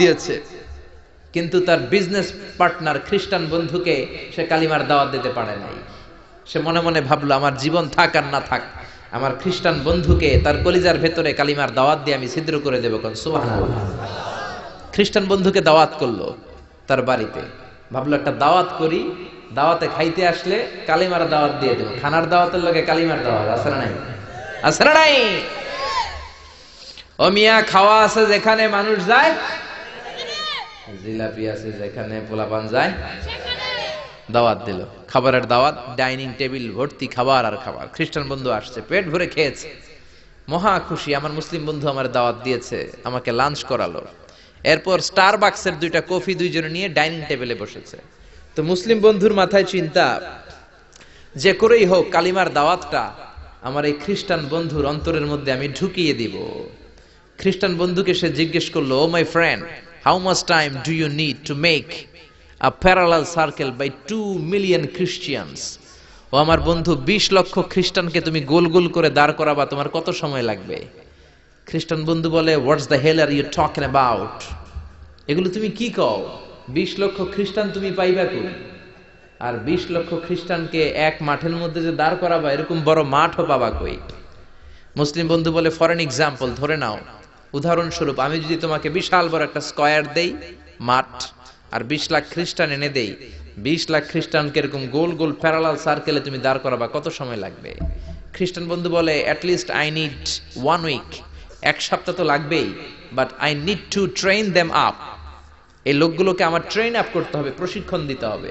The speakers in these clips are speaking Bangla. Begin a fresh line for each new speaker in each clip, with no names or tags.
দিয়েছে। কিন্তু তার বিজনেস পার্টনার খ্রিস্টান বন্ধুকে সে কালিমার দাওয়াত দিতে পারে নাই। সে মনে মনে ভাবলো, আমার জীবন থাক আর না থাক, আমার খ্রিস্টান বন্ধুকে তার কলিজার ভেতরে কালিমার দাওয়াত দিয়ে আমি ছিদ্র করে দেবো খ্রিস্টান বন্ধুকে দাওয়াত করল তার বাড়িতে। ভাবলো, একটা দাওয়াত করি, দাওয়াতে খাইতে আসলে কালিমার দাওয়াত দিয়ে দেবো। খানার দাওয়াতের লোকে কালিমার দাওয়াত, আছে না নাই? আছে না নাই? ও মিয়া, খাওয়া আছে যেখানে মানুষ যায় জিলাপি আছে, যেখানে পোলাপান যায়, দাওয়াত দিল। খাবারের দাওয়াত, ডাইনিং টেবিল, ভর্তি খাবার আর খাবার। খ্রিস্টান বন্ধু আসছে, পেট ভরে খেয়েছে। মহা খুশি, আমার মুসলিম বন্ধু আমার দাওয়াত দিয়েছে, আমাকে লাঞ্চ করালো। এরপর স্টার বাক্সের দুইটা কফি দুইজনে নিয়ে ডাইনিং টেবিলে বসেছে। তো মুসলিম বন্ধুর মাথায় চিন্তা, যে করেই হোক কালিমার দাওয়াতটা আমার এই খ্রিস্টান বন্ধুর অন্তরের মধ্যে আমি ঢুকিয়ে দিব। খ্রিস্টান বন্ধুকে সে জিজ্ঞেস করল, ও my friend how much time do you need to make a parallel circle by two million Christians ও আমার বন্ধু, বিশ লক্ষ খ্রিস্টানকে তুমি গোল গোল করে দাঁড় করাবা, তোমার কত সময় লাগবে? খ্রিস্টান বন্ধু বলে what's the hell are you talking about এগুলো তুমি কি কও? বিশ লক্ষ খ্রিস্টান তুমি পাইবা কই? আর বিশ লক্ষ খ্রিস্টানকে এক মাঠের মধ্যে যে দাঁড় করাবা, এরকম বড় মাঠও পাবা কই? মুসলিম বন্ধু বলে ফর এন এক্সাম্পল ধরে নাও উদাহরণস্বরূপ, আমি যদি তোমাকে বিশাল বড় একটা স্কয়ার দেই, মাঠ, আর বিশ লাখ খ্রিস্টান এনে দেই, বিশ লাখ খ্রিস্টানকে এরকম গোল গোল প্যারালাল সার্কেলে তুমি দাঁড় করাবা, কত সময় লাগবে? খ্রিস্টান বন্ধু বলে at least I need one week এক সপ্তাহ তো লাগবেই but I need to train them up এই লোকগুলোকে আমার ট্রেন আপ করতে হবে, প্রশিক্ষণ দিতে হবে।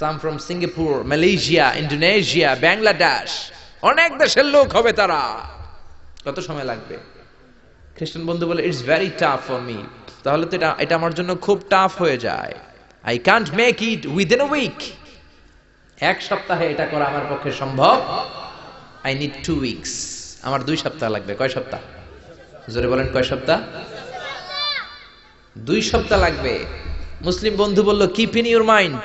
some from Singapore Malaysia Indonesia Bangladesh অনেক দেশের লোক হবে তারা। কত সময় লাগবে? খ্রিস্টান বন্ধু বলে it's very tough for me তাহলে তো এটা এটা আমার জন্য খুব টাফ হয়ে যায়। I can't make it within a week এক সপ্তাহে এটা করা আমার পক্ষে সম্ভব। আই নিড টু উইকস আমার দুই সপ্তাহ লাগবে। কয় সপ্তাহ? জোরে বলেন, কয় সপ্তাহ? দুই সপ্তাহ লাগবে। মুসলিম বন্ধু বলল কিপ ইন ইউর মাইন্ড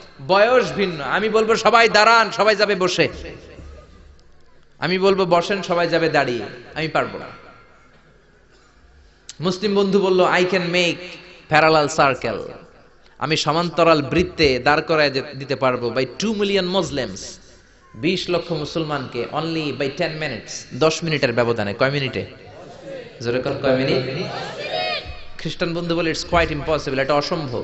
বয়স ভিন্ন। আমি বলব সবাই দাঁড়ান, সবাই যাবে বসে। আমি বলব বসেন, সবাই যাবে দাঁড়িয়ে। আমি পারব না। মুসলিম বন্ধু বলল I can make parallel circle আমি সমান্তরাল বৃত্তে দাঁড় করায় দিতে পারব বাই টু মিলিয়ন মুসলিমস বিশ লক্ষ মুসলমানকে অনলি বাই টেন মিনিটস দশ মিনিটের ব্যবধানে। কয় মিনিটে? জোরে কোন, কয় মিনিট? খ্রিস্টান বন্ধু বলে ইটস কোয়াইট ইম্পসিবল এটা অসম্ভব।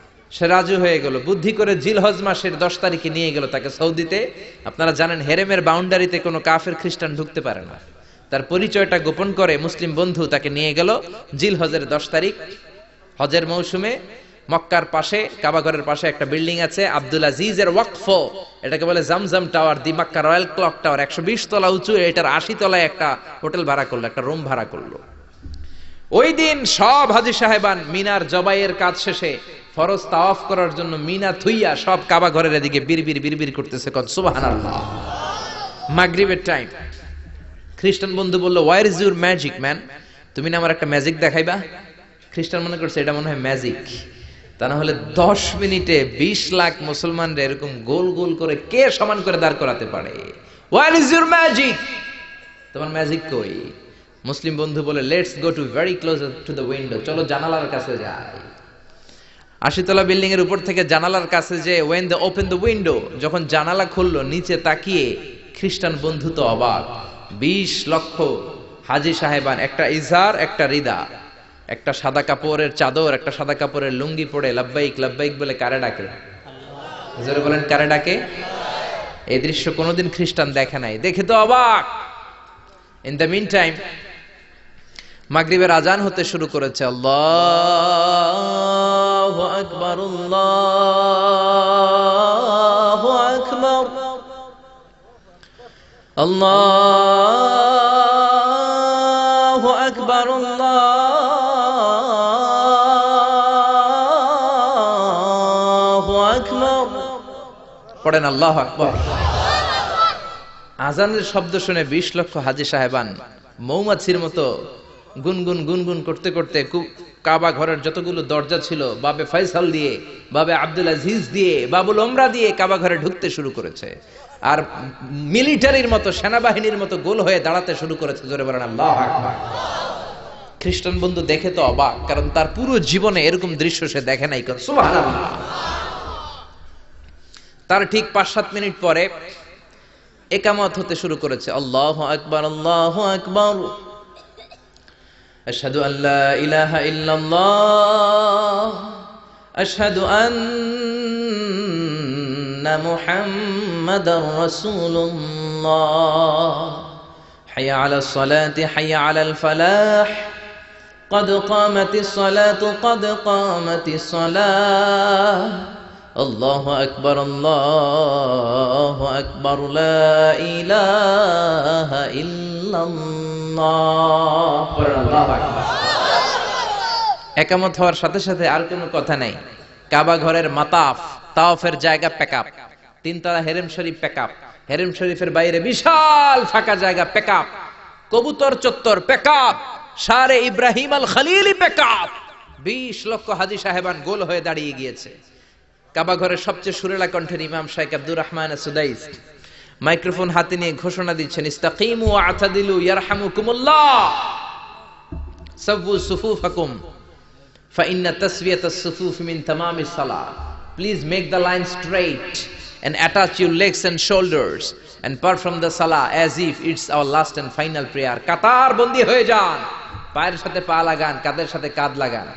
সে রাজু হয়ে গেল। বুদ্ধি করে জিলহজ মাসের দশ তারিখে নিয়ে গেল তাকে সৌদিতে। আপনারা জানেন, হেরেমের বাউন্ডারিতে কোনো কাফের খ্রিস্টান ঢুকতে পারে না। তার পরিচয়টা গোপন করে মুসলিম বন্ধু তাকে নিয়ে গেল জিলহজের দশ তারিখ, হজের মৌসুমে। মক্কার পাশে কাবাঘরের পাশে একটা বিল্ডিং আছে, আব্দুল আজিজের ওয়াকফ। এটাকে বলে Zamzam tower, the Mecca royal clock tower. একশো বিশ তলা উঁচু, এটার আশি তলায় একটা হোটেল ভাড়া করল, একটা রুম ভাড়া করল। ওই দিন সব হাজি সাহেবান মিনার জবাইয়ের কাজ শেষে ফরজ তাওয়াফ করার জন্য মিনা থুইয়া সব কাবা ঘরের এদিকে বিড়বির বিড়বির করতেছে, কন, সুবহানাল্লাহ। মাগরিবের টাইম খ্রিস্টান বন্ধু বলল where is your magic man তুমি না আমার একটা ম্যাজিক দেখাইবা? খ্রিস্টান মনে করছে, এটা মনে হয় ম্যাজিক তা না হলে দশ মিনিটে বিশ লাখ মুসলমানরা এরকম গোল গোল করে কে সমান করে দাঁড় করাতে পারে? ওয়ার ইজ ইউর ম্যাজিক তোমার ম্যাজিক কই? মুসলিম বন্ধু বলে let's go to very close to the window চলো জানালার কাছে যাই। আশিতলা বিল্ডিং এর উপর থেকে জানালার কাছে যে when the open the window যখন জানালা খুললো, নিচে তাকিয়ে খ্রিস্টান বন্ধু তো অবাক। বিশ লক্ষ হাজি সাহেবান, একটা ইজার একটা রিদা। একটা সাদা কাপড়ের চাদর, একটা সাদা কাপড়ের লুঙ্গি পরে লাব্বাইক লাব্বাইক বলে, কারে ডাকে? জোরে বলেন, কারে ডাকে? এই দৃশ্য কোনোদিন খ্রিস্টান দেখে নাই। দেখে তো অবাক। ইন দ্য মিন টাইম মাগরিবের আজান হতে শুরু করেছে। আল্লাহ আকবর আল্লাহ আকবর। পড়েন আল্লাহ আকবর। আজানের শব্দ শুনে বিশ লক্ষ হাজি সাহেবান মৌমাছির মতো গুনগুন গুনগুন করতে করতে কাবা ঘরের যতগুলো দরজা ছিল, বাবে ফয়সাল দিয়ে, বাবে আব্দুল আজিজ দিয়ে, বাবুল ওমরা দিয়ে কাবা ঘরে ঢুকতে শুরু করেছে। আর মিলিটারির মতো, সেনাবাহিনীর মতো গোল হয়ে দাঁড়াতে শুরু করেছে, জোরে বলেন আল্লাহ খ্রিস্টান বন্ধু দেখে তো অবাক, কারণ তার পুরো জীবনে এরকম দৃশ্য সে দেখে নাই তার ঠিক পাঁচ সাত মিনিট পরে একামত হতে শুরু করেছে। আল্লাহ আকবার আল্লাহ আকবার। أشهد أن لا إله إلا الله. أشهد أن محمد رسول الله. حي على الصلاة حي على الفلاح. قد قامت الصلاة قد قامت الصلاة. الله أكبر الله أكبر. لا إله إلا الله. একামত হওয়ার সাথে সাথে আর কোনো কথা নাই। কাবা ঘরের মাতাফ তাওফের জায়গা প্যাকআপ। তিনতলা হেরেম শরীফ প্যাকআপ। হেরেম শরীফের বাইরে বিশাল ফাঁকা জায়গা প্যাকআপ। কবুতর চত্বর প্যাকআপ। সারে ইব্রাহিম আল খালিলি প্যাকআপ। বিশ লক্ষ হাজি সাহেবান গোল হয়ে দাঁড়িয়ে গিয়েছে। কাবা ঘরের সবচেয়ে সুরেলা কণ্ঠের ইমাম শাইখ আব্দুর রহমান সুদাইস। মাইক্রোফোন হাতে নিয়ে ঘোষণা দিচ্ছেন, ইস্তাকিমু আতাদিলু সাবু সুফুফাকুম সুফুফ মিন তামামি সালাহ please make the line and attach your legs and shoulders and perform the salah as if it's our last and final prayer কাতার বন্দি হয়ে যান। পায়ের সাথে পা লাগান কাদের সাথে কাঁধ লাগান।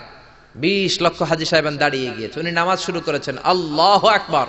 বিশ লক্ষ হাজি সাহেবান দাঁড়িয়ে গিয়েছে। উনি নামাজ শুরু করেছেন, আল্লাহ আকবার।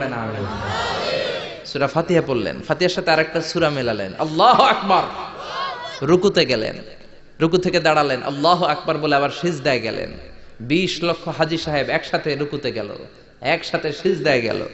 পড়েন আমিন সূরা ফাতিহা পড়লেন। ফাতিয়ার সাথে আরেকটা সুরা মেলালেন। আল্লাহ আকবার! রুকুতে গেলেন। রুকু থেকে দাঁড়ালেন। আল্লাহ আকবার বলে আবার সিজদায় গেলেন। বিশ লক্ষ হাজি সাহেব একসাথে রুকুতে গেল। একসাথে সিজদায় গেল।